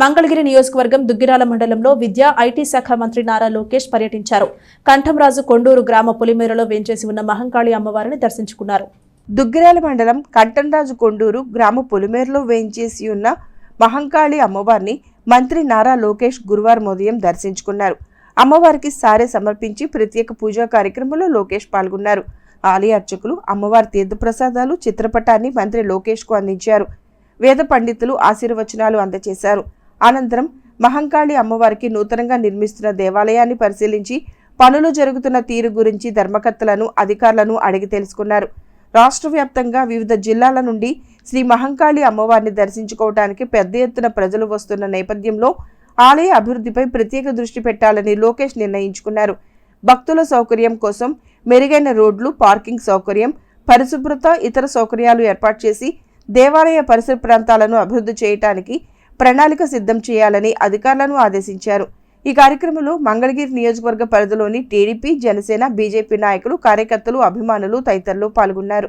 మంగళగిరి నియోజకవర్గం దుగ్గిరాల మండలంలో విద్యా ఐటీ శాఖ మంత్రి నారా లోకేష్ పర్యటించారు. కంఠంరాజు కొండూరు గ్రామ పులిమేరలో వేంచేసి ఉన్న మహంకాళి అమ్మవారిని దర్శించుకున్నారు. దుగ్గిరాల మండలం కంఠంరాజు కొండూరు గ్రామ పొలిమేరులో వేయించేసి ఉన్న మహంకాళి అమ్మవారిని మంత్రి నారా లోకేష్ గురువారం ఉదయం దర్శించుకున్నారు. అమ్మవారికి సారె సమర్పించి ప్రత్యేక పూజా కార్యక్రమంలో లోకేష్ పాల్గొన్నారు. ఆలయ అర్చకులు అమ్మవారి తీర్థప్రసాదాలు చిత్రపటాన్ని మంత్రి లోకేష్కు అందించారు. వేద పండితులు ఆశీర్వచనాలు అందజేశారు. అనంతరం మహంకాళి అమ్మవారికి నూతనంగా నిర్మిస్తున్న దేవాలయాన్ని పరిశీలించి పనులు జరుగుతున్న తీరు గురించి ధర్మకర్తలను అధికారులను అడిగి తెలుసుకున్నారు. రాష్ట్ర వ్యాప్తంగా వివిధ జిల్లాల నుండి శ్రీ మహంకాళి అమ్మవారిని దర్శించుకోవడానికి పెద్ద ఎత్తున ప్రజలు వస్తున్న నేపథ్యంలో ఆలయ అభివృద్ధిపై ప్రత్యేక దృష్టి పెట్టాలని లోకేష్ నిర్ణయించుకున్నారు. భక్తుల సౌకర్యం కోసం మెరుగైన రోడ్లు పార్కింగ్ సౌకర్యం పరిశుభ్రత ఇతర సౌకర్యాలు ఏర్పాటు చేసి దేవాలయ పరిసర ప్రాంతాలను అభివృద్ధి చేయటానికి ప్రణాళిక సిద్ధం చేయాలని అధికారులను ఆదేశించారు. ఈ కార్యక్రమంలో మంగళగిరి నియోజకవర్గ పరిధిలోని టీడీపీ జనసేన బీజేపీ నాయకులు కార్యకర్తలు అభిమానులు తదితరులు పాల్గొన్నారు.